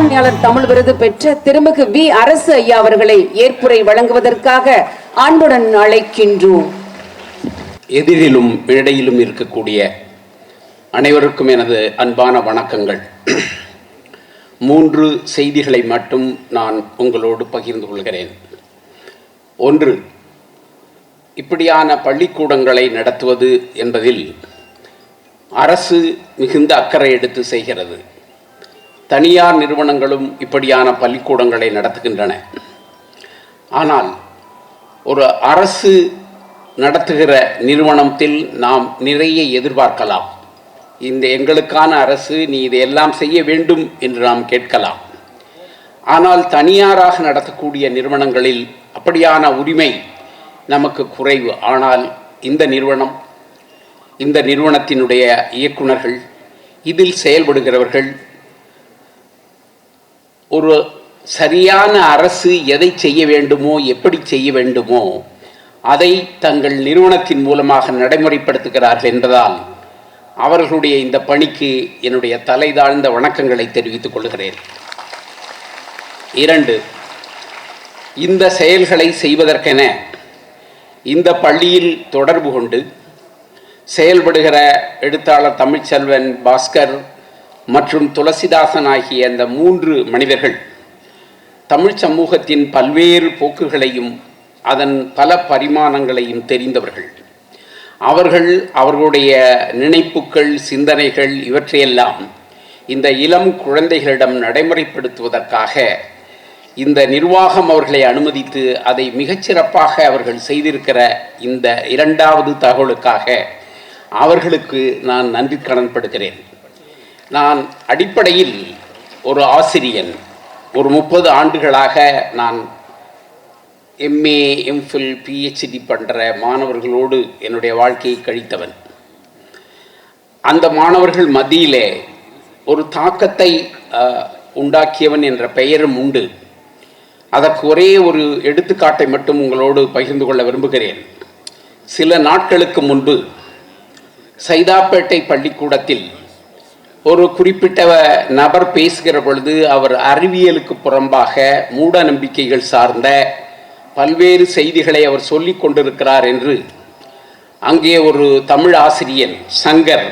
சாதனையாளர் தமிழ் விருது பெற்ற திருமிகு வி. அரசு ஐயா அவர்களை ஏற்புரை வழங்குவதற்காக அன்புடன் அழைக்கின்றோம். எதிரிலும் இடையிலும் இருக்கக்கூடிய அனைவருக்கும் எனது அன்பான வணக்கங்கள். மூன்று செய்திகளை மட்டும் நான் உங்களோடு பகிர்ந்து கொள்கிறேன். ஒன்று இப்படியான பள்ளிக்கூடங்களை நடத்துவது என்பதில் அரசு மிகுந்த அக்கறை எடுத்து செய்கிறது. தனியார் நிறுவனங்களும் இப்படியான பள்ளிக்கூடங்களை நடத்துகின்றன. ஆனால் ஒரு அரசு நடத்துகிற நிறுவனத்தில் நாம் நிறைய எதிர்பார்க்கலாம். இந்த எங்களுக்கான அரசு நீ இதையெல்லாம் செய்ய வேண்டும் என்று நாம் கேட்கலாம். ஆனால் தனியாராக நடத்தக்கூடிய நிறுவனங்களில் அப்படியான உரிமை நமக்கு குறைவு. ஆனால் இந்த நிறுவனம் இந்த நிறுவனத்தினுடைய இயக்குனர்கள் இதில் செயல்படுகிறவர்கள் ஒரு சரியான அரசு எதை செய்ய வேண்டுமோ எப்படி செய்ய வேண்டுமோ அதை தங்கள் நிறுவனத்தின் மூலமாக நடைமுறைப்படுத்துகிறார்கள் என்பதால் அவர்களுடைய இந்த பணிக்கு என்னுடைய தலை தாழ்ந்த வணக்கங்களை தெரிவித்துக் கொள்கிறேன். இரண்டு இந்த செயல்களை செய்வதற்கென இந்த பள்ளியில் தொடர்பு கொண்டு செயல்படுகிற எழுத்தாளர் தமிழ்ச்செல்வன் பாஸ்கர் மற்றும் துளசிதாசன் ஆகிய அந்த மூன்று மனிதர்கள் தமிழ் சமூகத்தின் பல்வேறு போக்குகளையும் அதன் பல பரிமாணங்களையும் தெரிந்தவர்கள். அவர்கள் அவர்களுடைய நினைப்புகள் சிந்தனைகள் இவற்றையெல்லாம் இந்த இளம் குழந்தைகளிடம் நடைமுறைப்படுத்துவதற்காக இந்த நிர்வாகம் அவர்களை அனுமதித்து அதை மிகச்சிறப்பாக அவர்கள் செய்திருக்கிற இந்த இரண்டாவது தகவலுக்காக அவர்களுக்கு நான் நன்றி கடன்படுகிறேன் நான் அடிப்படையில் ஒரு ஆசிரியன். ஒரு முப்பது ஆண்டுகளாக நான் எம்ஏ எம்ஃபில் பிஹெச்டி பண்ணுற மாணவர்களோடு என்னுடைய வாழ்க்கையை கழித்தவன். அந்த மாணவர்கள் மத்தியிலே ஒரு தாக்கத்தை உண்டாக்கியவன் என்ற பெயரும் உண்டு. அதற்கு ஒரே ஒரு எடுத்துக்காட்டை மட்டும் உங்களோடு பகிர்ந்து கொள்ள விரும்புகிறேன். சில நாட்களுக்கு முன்பு சைதாப்பேட்டை பள்ளிக்கூடத்தில் ஒரு குறிப்பிட்ட நபர் பேசுகிற பொழுது அவர் அறிவியலுக்கு புறம்பாக மூட நம்பிக்கைகள் சார்ந்த பல்வேறு செய்திகளை அவர் சொல்லி கொண்டிருக்கிறார் என்று அங்கே ஒரு தமிழ் ஆசிரியர் சங்கர்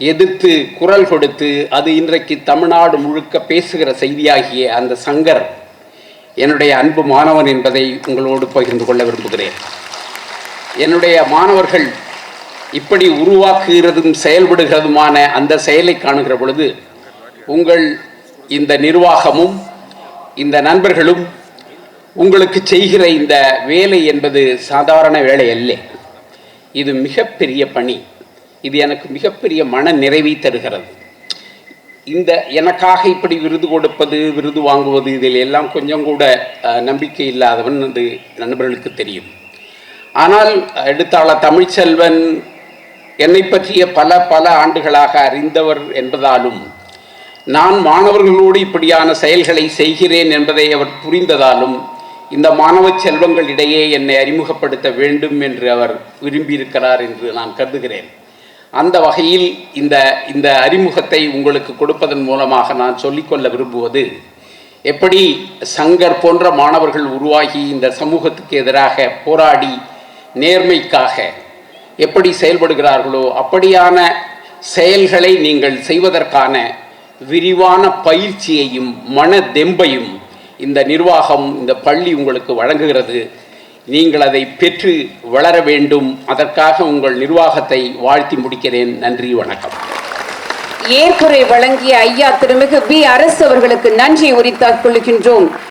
எதிர்த்து குரல் கொடுத்து அது இன்றைக்கு தமிழ்நாடு முழுக்க பேசுகிற செய்தியாகிய அந்த சங்கர் என்னுடைய அன்பு மாணவன் என்பதை உங்களோடு பகிர்ந்து கொள்ள விரும்புகிறேன். என்னுடைய மாணவர்கள் இப்படி உருவாக்குகிறதும் செயல்படுகிறதுமான அந்த செயலை காணுகிற பொழுது உங்கள் இந்த நிர்வாகமும் இந்த நண்பர்களும் உங்களுக்கு செய்கிற இந்த வேலை என்பது சாதாரண வேலை அல்ல. இது மிகப்பெரிய பணி. இது எனக்கு மிகப்பெரிய மன நிறைவை தருகிறது. இந்த எனக்காக இப்படி விருது கொடுப்பது விருது வாங்குவது இதில் எல்லாம் கொஞ்சம் கூட நம்பிக்கை இல்லாதவன் அது நண்பர்களுக்கு தெரியும். ஆனால் எடுத்தாள தமிழ்ச்செல்வன் என்னை பற்றிய பல பல ஆண்டுகளாக அறிந்தவர் என்பதாலும் நான் மாணவர்களோடு இப்படியான செயல்களை செய்கிறேன் என்பதை அவர் புரிந்ததாலும் இந்த மாணவ செல்வங்களிடையே என்னை அறிமுகப்படுத்த வேண்டும் என்று அவர் விரும்பியிருக்கிறார் என்று நான் கருதுகிறேன். அந்த வகையில் இந்த இந்த அறிமுகத்தை உங்களுக்கு கொடுப்பதன் மூலமாக நான் சொல்லிக்கொள்ள விரும்புவது எப்படி சங்கர் போன்ற மாணவர்கள் உருவாகி இந்த சமூகத்துக்கு எதிராக போராடி நேர்மைக்காக எப்படி செயல்படுகிறார்களோ அப்படியான செயல்களை நீங்கள் செய்வதற்கான விரிவான பயிற்சியையும் மன தெம்பையும் இந்த நிர்வாகம் இந்த பள்ளி உங்களுக்கு வழங்குகிறது. நீங்கள் அதை பெற்று வளர வேண்டும். அதற்காக உங்கள் நிர்வாகத்தை வாழ்த்தி முடிக்கிறேன். நன்றி வணக்கம். ஏற்புரை வழங்கிய ஐயா திருமிகு பி அரசு அவர்களுக்கு நன்றி உரித்தாக் கொள்கின்றோம்.